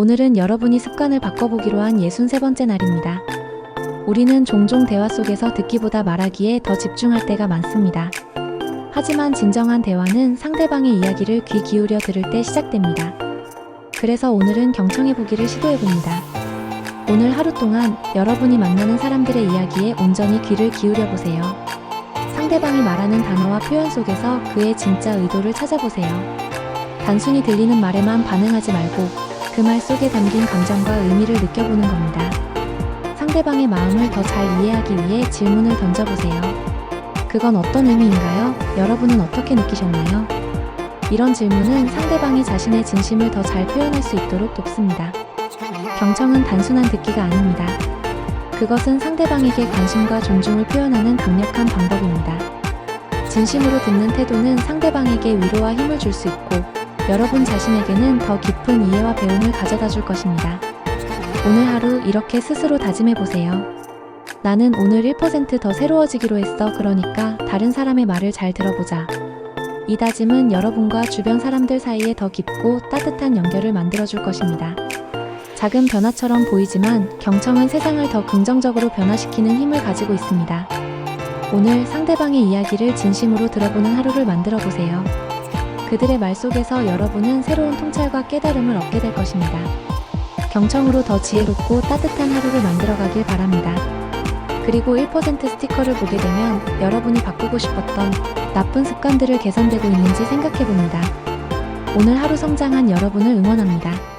오늘은 여러분이 습관을 바꿔보기로 한 63번째 날입니다. 우리는 종종 대화 속에서 듣기보다 말하기에 더 집중할 때가 많습니다. 하지만 진정한 대화는 상대방의 이야기를 귀 기울여 들을 때 시작됩니다. 그래서 오늘은 경청해보기를 시도해봅니다. 오늘 하루 동안 여러분이 만나는 사람들의 이야기에 온전히 귀를 기울여 보세요. 상대방이 말하는 단어와 표현 속에서 그의 진짜 의도를 찾아보세요. 단순히 들리는 말에만 반응하지 말고 그 말 속에 담긴 감정과 의미를 느껴보는 겁니다. 상대방의 마음을 더 잘 이해하기 위해 질문을 던져보세요. 그건 어떤 의미인가요? 여러분은 어떻게 느끼셨나요? 이런 질문은 상대방이 자신의 진심을 더 잘 표현할 수 있도록 돕습니다. 경청은 단순한 듣기가 아닙니다. 그것은 상대방에게 관심과 존중을 표현하는 강력한 방법입니다. 진심으로 듣는 태도는 상대방에게 위로와 힘을 줄 수 있고 여러분 자신에게는 더 깊은 이해와 배움을 가져다 줄 것입니다. 오늘 하루 이렇게 스스로 다짐해 보세요. 나는 오늘 1%더 새로워지기로 했어. 그러니까 다른 사람의 말을 잘 들어보자. 이 다짐은 여러분과 주변 사람들 사이에 더 깊고 따뜻한 연결을 만들어 줄 것입니다. 작은 변화처럼 보이지만 경청은 세상을 더 긍정적으로 변화시키는 힘을 가지고 있습니다. 오늘 상대방의 이야기를 진심으로 들어보는 하루를 만들어 보세요. 그들의 말 속에서 여러분은 새로운 통찰과 깨달음을 얻게 될 것입니다. 경청으로 더 지혜롭고 따뜻한 하루를 만들어 가길 바랍니다. 그리고 1% 스티커를 보게 되면 여러분이 바꾸고 싶었던 나쁜 습관들을 개선되고 있는지 생각해 봅니다. 오늘 하루 성장한 여러분을 응원합니다.